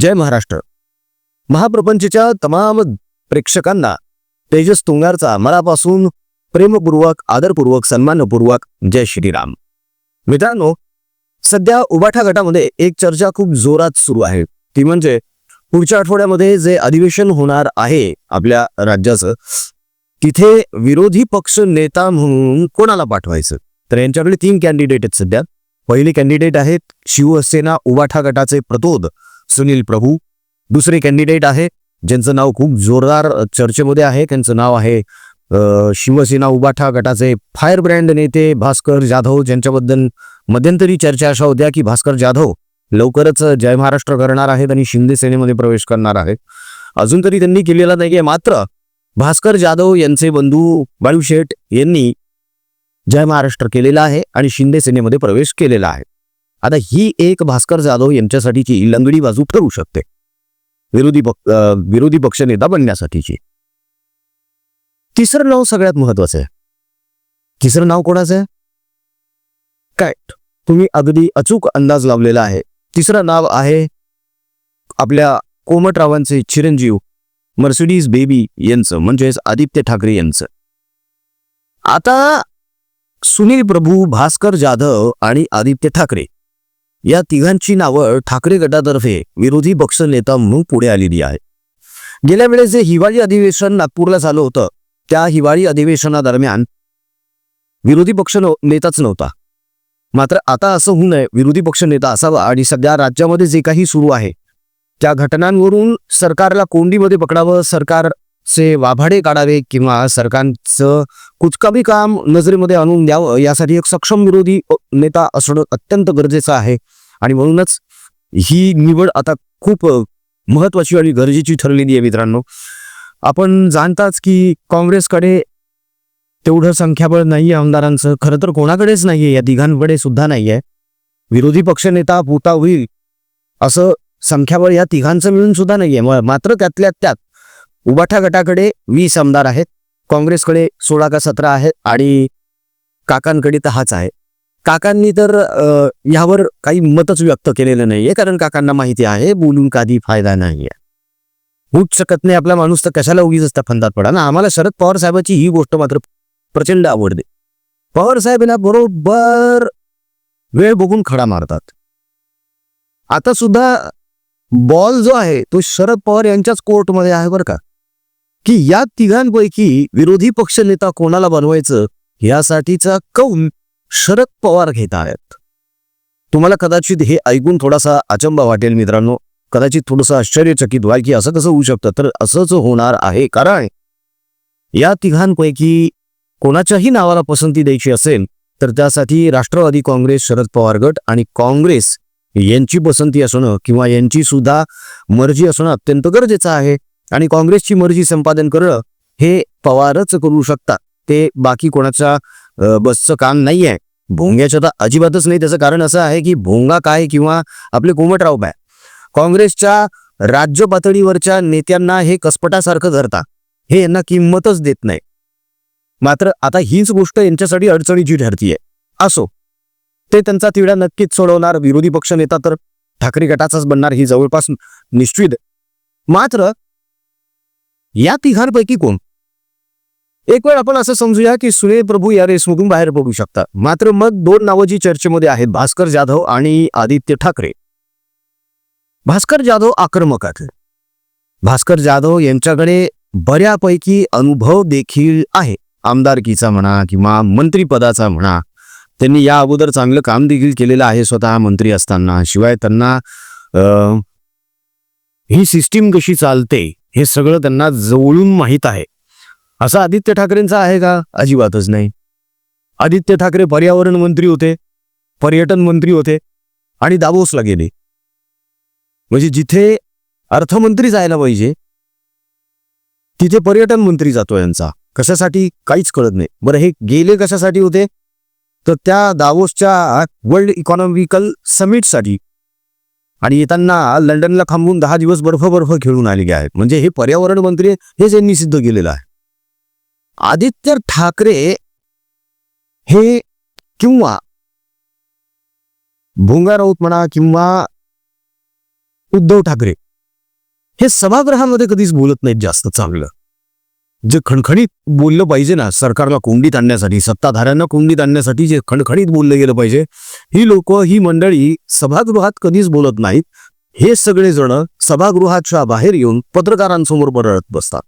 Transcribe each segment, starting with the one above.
जय महाराष्ट्र. महाप्रपंचच्या तमाम प्रेक्षकांना तेजस तुंगारचा मनापासून प्रेमपूर्वक आदरपूर्वक सन्मानपूर्वक जय श्रीराम. मित्रांनो सध्या उबाठा गटामध्ये एक चर्चा खूप जोरात सुरू आहे. ती म्हणजे पुढच्या आठवड्यामध्ये जे अधिवेशन होणार आहे आपल्या राज्याचं तिथे विरोधी पक्ष नेता म्हणून कोणाला पाठवायचं? तर यांच्याकडे तीन कॅन्डिडेट आहेत सध्या. पहिले कॅन्डिडेट आहेत शिवसेना उबाठा गटाचे प्रतोद. सुनील प्रभू. दुसरे कॅन्डिडेट आहे ज्यांचं नाव खूप जोरदार चर्चेमध्ये आहे. त्यांचं नाव आहे शिवसेना उबाठा गटाचे फायर ब्रँड नेते भास्कर जाधव. ज्यांच्याबद्दल मध्यंतरी चर्चा अशा होत्या की भास्कर जाधव लवकरच जय महाराष्ट्र करणार आहेत आणि शिंदे सेनेमध्ये प्रवेश करणार आहेत. अजून तरी त्यांनी केलेला नाहीये मात्र भास्कर जाधव यांचे बंधू बाळू शेठ यांनी जय महाराष्ट्र केलेला आहे आणि शिंदे सेनेमध्ये प्रवेश केलेला आहे. आता ही एक भास्कर जाधव यांच्यासाठीची लंगडी बाजू ठरू शकते. विरोधी पक्ष विरोधी पक्षनेता बनण्यासाठीची. तिसरं नाव सगळ्यात महत्वाचं आहे. तिसरं नाव कोणाचं आहे? काय? तुम्ही अगदी अचूक अंदाज लावलेला आहे. तिसरं नाव आहे आपल्या कोमटरावांचे चिरंजीव मर्सिडीज बेबी यांचं म्हणजेच आदित्य ठाकरे यांचं. आता सुनील प्रभू भास्कर जाधव आणि आदित्य ठाकरे. या तिघांची नावं ठाकरे गटातर्फे विरोधी पक्ष नेता म्हणून पुढे आलेली आहे गेल्या वेळेस जे हिवाळी अधिवेशन नागपूरला झालं होतं त्या हिवाळी अधिवेशनादरम्यान विरोधी पक्ष नेताच नव्हता. मात्र आता असं होऊ नये विरोधी पक्ष नेता असावा आणि सध्या राज्यामध्ये जे काही सुरू आहे त्या घटनांवरून सरकारला कोंडीमध्ये पकडावं सरकार चे वाभाडे काढावे किंवा सरकारचं कुचकामी काम नजरेमध्ये आणून द्यावं यासाठी एक सक्षम विरोधी नेता असणं अत्यंत गरजेचं आहे. आणि म्हणूनच ही निवड आता खूप महत्वाची आणि गरजेची ठरलेली आहे मित्रांनो. आपण जाणताच की काँग्रेसकडे तेवढं संख्याबळ नाही आहे आमदारांचं. खरं तर कोणाकडेच नाही आहे या तिघांकडे सुद्धा आहे विरोधी पक्षनेता पुता होईल असं संख्याबळ या तिघांचं मिळून सुद्धा नाही आहे मात्र त्यातल्या त्यात उबाठा गटाकडे वीस आमदार आहेत. काँग्रेसकडे सोळा का सतरा आहेत आणि काकांकडे तर हाच आहे. काकांनी तर यावर काही मतच व्यक्त केलेलं नाहीये कारण काकांना माहिती आहे बोलून काही फायदा नाहीये. होऊच शकत नाही आपला माणूस तर कशाला उगीच असता फंदात पडा. ना आम्हाला शरद पवार साहेबाची ही गोष्ट मात्र प्रचंड आवडते. पवार साहेब बरोबर वेळ बघून खडा मारतात. आता सुद्धा बॉल जो आहे तो शरद पवार यांच्याच कोर्टमध्ये आहे बरं का. की या तिघांपैकी विरोधी पक्ष नेता कोणाला बनवायचं यासाठीचा कौल शरद पवार घेत आहेत. तुम्हाला कदाचित हे ऐकून थोडासा अचंबा वाटेल मित्रांनो. कदाचित थोडंसं आश्चर्यचकित व्हाल की असं कसं होऊ शकतं? तर असंच होणार आहे. कारण या तिघांपैकी कोणाच्याही नावाला पसंती द्यायची असेल तर त्यासाठी राष्ट्रवादी काँग्रेस शरद पवार गट आणि काँग्रेस यांची पसंती असणं किंवा यांची सुद्धा मर्जी असणं अत्यंत गरजेचं आहे. आणि काँग्रेसची मर्जी संपादन करणं हे पवारच करू शकतात. ते बाकी कोणाच्या बसचं काम नाही आहे भोंग्याचं तर अजिबातच नाही. त्याचं कारण असं आहे की भोंगा काय किंवा आपले कोमटराव काय काँग्रेसच्या राज्य पातळीवरच्या नेत्यांना हे कसपटासारखं धरता हे यांना किंमतच देत नाही. मात्र आता हीच गोष्ट यांच्यासाठी अडचणीची ठरतीये. असो. ते त्यांचा तिढा नक्कीच सोडवणार. विरोधी पक्ष नेता तर ठाकरे गटाचाच बनणार. ही जवळपास निश्चित. मात्र या तिघांपैकी कोण? एक वेळ आपण असं समजूया की सुनील प्रभू या रेसमधून बाहेर पडू शकतात. मात्र मग दोन नावं जी चर्चेमध्ये आहेत भास्कर जाधव आणि आदित्य ठाकरे. भास्कर जाधव आक्रमक आहेत. भास्कर जाधव यांच्याकडे बऱ्यापैकी अनुभव देखील आहे. आमदारकीचा म्हणा किंवा मंत्रीपदाचा म्हणा. त्यांनी या अगोदर चांगलं काम देखील केलेलं आहे स्वतः मंत्री असताना. शिवाय त्यांना अं, ही सिस्टीम कशी चालते हे सगळं त्यांना जवळून माहीत आहे. असं आदित्य ठाकरेंचं आहे का? अजिबातच नाही. आदित्य ठाकरे पर्यावरण मंत्री होते पर्यटन मंत्री होते आणि दावोसला गेले. म्हणजे जिथे अर्थमंत्री जायला पाहिजे तिथे पर्यटन मंत्री जातो यांचा. कशासाठी? काहीच कळत नाही. बरं हे गेले कशासाठी होते? तर त्या दावोसच्या वर्ल्ड इकॉनॉमिकल समिटसाठी आणि येताना लंडनला थांबून दहा दिवस बर्फ बर्फ खेळून आलेले आहेत. म्हणजे हे पर्यावरण मंत्री हेच यांनी सिद्ध केलेलं आहे. आदित्य ठाकरे हे किंवा भोंगा राऊत म्हणा किंवा उद्धव ठाकरे हे सभागृहामध्ये कधीच बोलत नाहीत जास्त चांगलं. जे खणखणीत बोललं पाहिजे ना सरकारला कोंडीत आणण्यासाठी सत्ताधाऱ्यांना कोंडीत आणण्यासाठी जे खणखणीत बोललं गेलं पाहिजे ही लोक ही मंडळी सभागृहात कधीच बोलत नाहीत. हे सगळे जण सभागृहाच्या बाहेर येऊन पत्रकारांसमोर बरळत बसतात.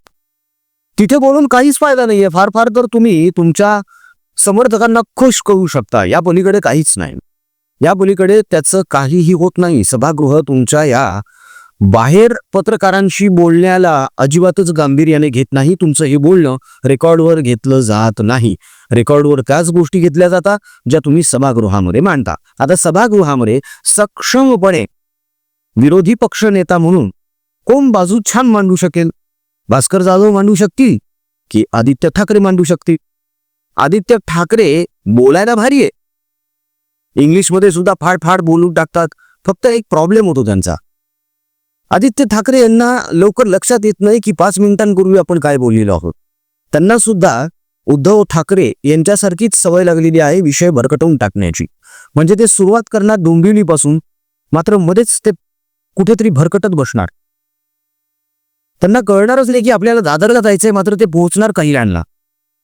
तिथे बोलून काहीच फायदा नाहीये. फार फार तर तुम्ही तुमच्या समर्थकांना खुश करू शकता. या पलीकडे काहीच नाही. या पलीकडे त्याचं काहीही होत नाही. सभागृह तुमच्या या बाहेर पत्रकारांशी बोलण्याला अजिबातच गांभीर्याने घेत नाही. तुमचं हे बोलणं रेकॉर्डवर घेतलं जात नाही. रेकॉर्डवर त्याच गोष्टी घेतल्या जातात ज्या तुम्ही सभागृहामध्ये मांडता. आता सभागृहामध्ये सक्षमपणे विरोधी पक्ष नेता म्हणून कोण बाजू छान मांडू शकेल? भास्कर जाधव मांडू शकतील की आदित्य ठाकरे मांडू शकतील? आदित्य ठाकरे बोलायला भारी आहे. इंग्लिशमध्ये सुद्धा फाड फाड बोलून टाकतात. फक्त एक प्रॉब्लेम होतो त्यांचा. आदित्य ठाकरे यांना लवकर लक्षात येत नाही की पाच मिनिटांपूर्वी आपण काय बोललेलो आहोत. त्यांना सुद्धा उद्धव ठाकरे यांच्यासारखीच सवय लागलेली आहे विषय भरकटवून टाकण्याची. म्हणजे ते सुरुवात करणार डोंबिवलीपासून मात्र मध्येच ते कुठेतरी भरकटत बसणार. त्यांना कळणारच नाही की आपल्याला दादरला जायचंय मात्र ते पोहोचणार काही आणला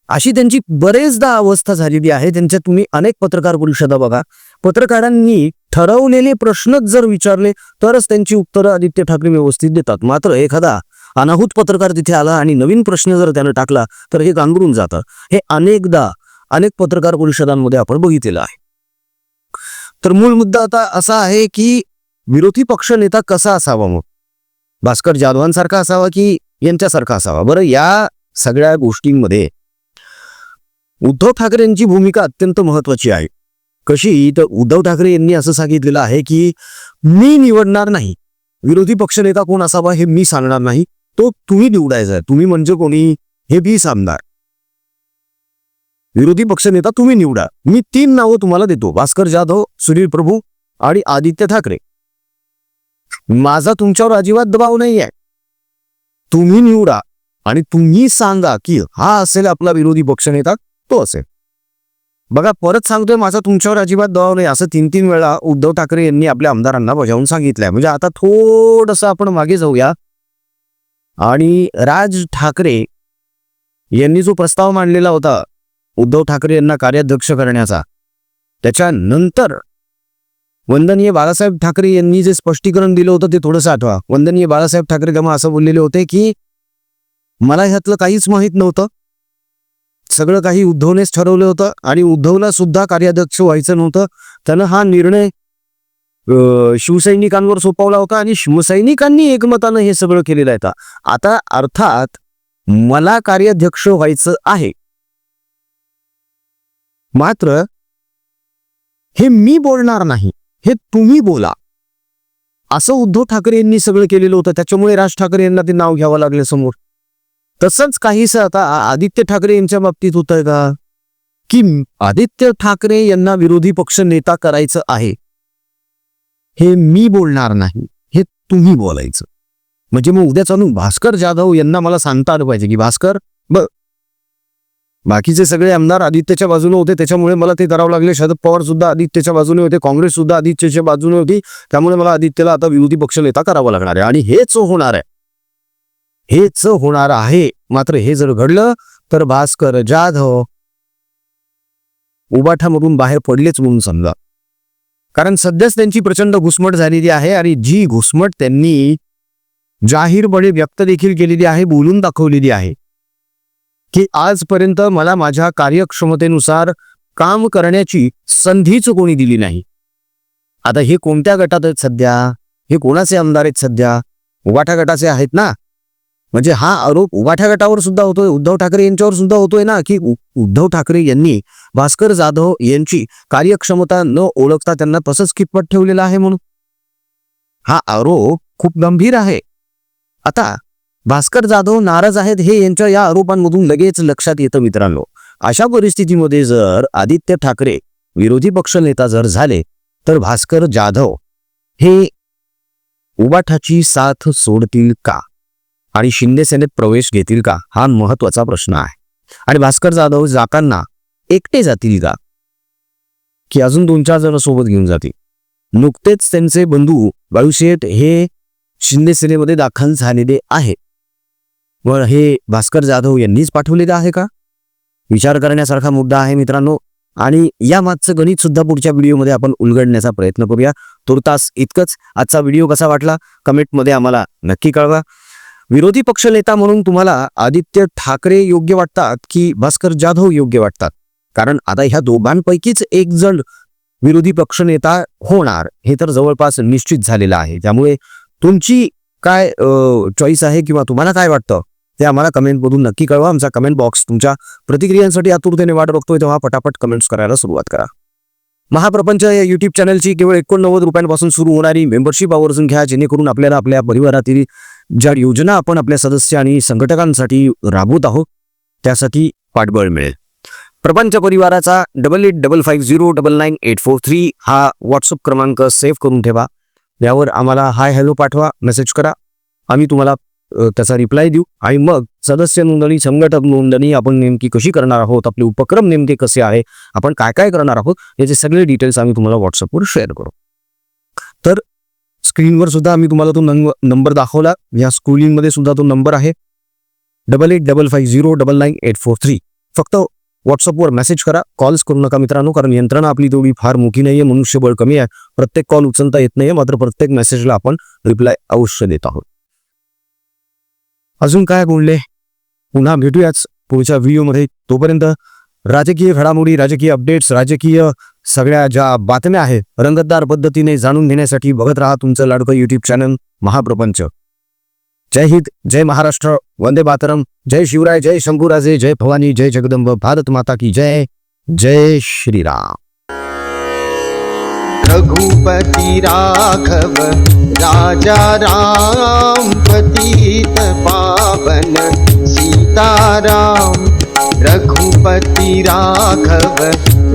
अशी त्यांची बरेचदा अवस्था झालेली आहे. त्यांच्या तुम्ही अनेक पत्रकार परिषदा बघा. पत्रकारांनी ठरवलेले प्रश्नच जर विचारले तरच त्यांची उत्तरं आदित्य ठाकरे व्यवस्थित देतात. मात्र एखादा अनाहूत पत्रकार तिथे आला आणि नवीन प्रश्न जर त्यानं टाकला तर हे गांगरून जातं. हे अनेकदा अनेक पत्रकार परिषदांमध्ये आपण बघितलेलं आहे. तर मूळ मुद्दा आता असा आहे की विरोधी पक्ष नेता कसा असावा मग? भास्कर जाधवांसारखा असावा की यांच्यासारखा असावा? बरं या सगळ्या गोष्टींमध्ये उद्धव ठाकरेंची भूमिका अत्यंत महत्वाची आहे. कशी? तर उद्धव ठाकरे यांनी असं सांगितलेलं आहे की मी निवडणार नाही. विरोधी पक्षनेता कोण असावा हे मी सांगणार नाही. तो तुम्ही निवडायचा आहे. तुम्ही म्हणजे कोणी? हे मी सांगणार. विरोधी पक्षनेता तुम्ही निवडा. मी तीन नावं तुम्हाला देतो. भास्कर जाधव सुनील प्रभू आणि आदित्य ठाकरे. माझा तुमच्यावर अजिबात दबाव नाही आहे तुम्ही निवडा आणि तुम्ही सांगा की हा असेल आपला विरोधी पक्षनेता तो असेल. बघा परत सांगतोय माझा तुमच्यावर अजिबात दबाव नाही. असं तीन तीन वेळा उद्धव ठाकरे यांनी आपल्या आमदारांना बजावून सांगितलंय. म्हणजे आता थोडंसं आपण मागे जाऊया. आणि राज ठाकरे यांनी जो प्रस्ताव मांडलेला होता उद्धव ठाकरे यांना कार्याध्यक्ष करण्याचा त्याच्यानंतर वंदनीय बाळासाहेब ठाकरे यांनी जे स्पष्टीकरण दिलं होतं ते थोडंसं आठवा. वंदनीय बाळासाहेब ठाकरे गमा असं बोललेले होते की मला ह्यातलं काहीच माहीत नव्हतं. सगळं काही उद्धवनेच ठरवलं होतं आणि उद्धवला सुद्धा कार्याध्यक्ष व्हायचं नव्हतं. त्यानं हा निर्णय शिवसैनिकांवर सोपवला होता आणि शिवसैनिकांनी एकमतानं हे सगळं केलेलं आहे. आता अर्थात मला कार्याध्यक्ष व्हायचं आहे. मात्र हे मी बोलणार नाही हे तुम्ही बोला. असं उद्धव ठाकरे यांनी सगळं केलेलं होतं. त्याच्यामुळे राज ठाकरे यांना ते नाव घ्यावं लागलं समोर. तसंच काहीसं आता आदित्य ठाकरे यांच्या बाबतीत होत आहे का? की आदित्य ठाकरे यांना विरोधी पक्ष नेता करायचं आहे हे मी बोलणार नाही हे तुम्ही बोलायचं. म्हणजे मग उद्या चालून भास्कर जाधव यांना मला सांगता आलं पाहिजे की भास्कर ब बाकीचे सगळे आमदार आदित्यच्या बाजूने होते त्याच्यामुळे मला ते करावं लागले. शरद पवार सुद्धा आदित्यच्या बाजूने होते काँग्रेस सुद्धा आदित्यच्या बाजूने होती. त्यामुळे मला आदित्यला आता विरोधी पक्ष नेता करावा लागणार आहे. आणि हेच होणार आहे. हेच होणार आहे. मात्र हे जर घडलं तर भास्कर जाधव उबाठामधून बाहेर पडलेच म्हणून समजा. कारण सध्याच त्यांची प्रचंड घुसमट झालेली आहे आणि जी घुसमट त्यांनी जाहीरपणे व्यक्त देखील केलेली आहे बोलून दाखवलेली आहे. की आजपर्यंत मला माझ्या कार्यक्षमतेनुसार काम करण्याची संधीच कोणी दिली नाही. आता हे कोणत्या गटात आहेत सध्या? हे कोणाचे आमदार आहेत सध्या? उबाठा गटाचे आहेत ना? म्हणजे हा आरोप उबाठा गटावर सुद्धा होतोय. उद्धव ठाकरे यांच्यावर सुद्धा होतोय ना की उ- उद्धव ठाकरे यांनी भास्कर जाधव यांची कार्यक्षमता न ओळखता त्यांना तसंच कितपत ठेवलेला आहे म्हणून? हा आरोप खूप गंभीर आहे. आता भास्कर जाधव नाराज आहेत हे यांच्या या आरोपांमधून लगेच लक्षात येतं मित्रांनो. अशा परिस्थितीमध्ये जर आदित्य ठाकरे विरोधी पक्ष नेता जर झाले तर भास्कर जाधव हे उबाठाची साथ सोडतील का? आणि शिंदे सेनेत प्रवेश घेतील का? हा महत्त्वाचा प्रश्न आहे. आणि भास्कर जाधव जाताना एकटे जातील का? की अजून दोन चार जण सोबत घेऊन जातील? नुकतेच त्यांचे बंधू बाळूशेठ हे शिंदे सेनेमध्ये दाखल झालेले आहे व हे भास्कर जाधव यांनीच पाठवलेलं आहे का? विचार करण्यासारखा मुद्दा आहे मित्रांनो. आणि या मागचं गणित सुद्धा पुढच्या व्हिडिओमध्ये आपण उलगडण्याचा प्रयत्न करूया. तुर्तास इतकंच. आजचा व्हिडिओ कसा वाटला? कमेंटमध्ये आम्हाला नक्की कळवा. विरोधी पक्षनेता म्हणून तुम्हाला आदित्य ठाकरे योग्य वाटतात की भास्कर जाधव योग्य वाटतात? कारण आता ह्या दोघांपैकीच एक जण विरोधी पक्षनेता होणार हे तर जवळपास निश्चित झालेलं आहे. त्यामुळे तुमची काय चॉईस आहे किंवा तुम्हाला काय वाटतं? ते आम्हाला कमेंटमधून नक्की कळवा. आमचा कमेंट बॉक्स तुमच्या प्रतिक्रियांसाठी आतुरतेने वाट बघतोय तेव्हा पटापट कमेंट्स करायला सुरुवात करा. महाप्रपंच या युट्यूब चॅनलची केवळ एकोणनव्वद रुपयांपासून सुरू होणारी मेंबरशिप आवर्जून घ्या जेणेकरून आपल्याला आपल्या परिवारातील ज्या योजना आपण आपल्या सदस्य आणि संघटकांसाठी राबवत आहोत त्यासाठी पाठबळ मिळेल. प्रपंच परिवाराचा double eight double five zero double nine eight four three हा व्हॉट्सअप क्रमांक सेव्ह करून ठेवा. यावर आम्हाला हाय हॅलो पाठवा मेसेज करा. आम्ही तुम्हाला त्याचा रिप्लाय देऊ. आणि मग सदस्य नोंदणी संघटक नोंदणी आपण नेमकी कशी करणार आहोत आपले उपक्रम नेमके कसे आहे आपण काय काय करणार आहोत याचे सगळे डिटेल्स आम्ही तुम्हाला व्हॉट्सअपवर शेअर करू. स्क्रीनवर सुद्धा आम्ही तुम्हाला तो नंबर दाखवला. या स्कूलिंगमध्ये सुद्धा तो नंबर आहे. Double eight double five zero double nine eight four three. फक्त व्हॉट्सअपवर मेसेज करा. कॉल्स करू नका मित्रांनो कारण यंत्रणा आपली तेवढी फार मोठी नाहीये मनुष्यबळ कमी आहे. प्रत्येक कॉल उचलता येत नाहीये मात्र प्रत्येक मेसेजला आपण रिप्लाय अवश्य देत आहोत. अजून काय बोलले? पुन्हा भेटूयाच पुढच्या व्हिडिओमध्ये. तोपर्यंत राजकीय घडामोडी राजकीय अपडेट्स राजकीय सगळ्या ज्या बातम्या आहेत रंगतदार पद्धतीने जाणून घेण्यासाठी बघत राहा तुमचं लाडकं युट्यूब चॅनल महाप्रपंच. जय हिंद जय महाराष्ट्र वंदे मातरम जय शिवराय जय शंभूराजे जय भवानी जय जगदंब भारत माता की जय जय श्रीराम. रघुपति राघव राजा राम पतित पावन सीताराम। रघुपति राघव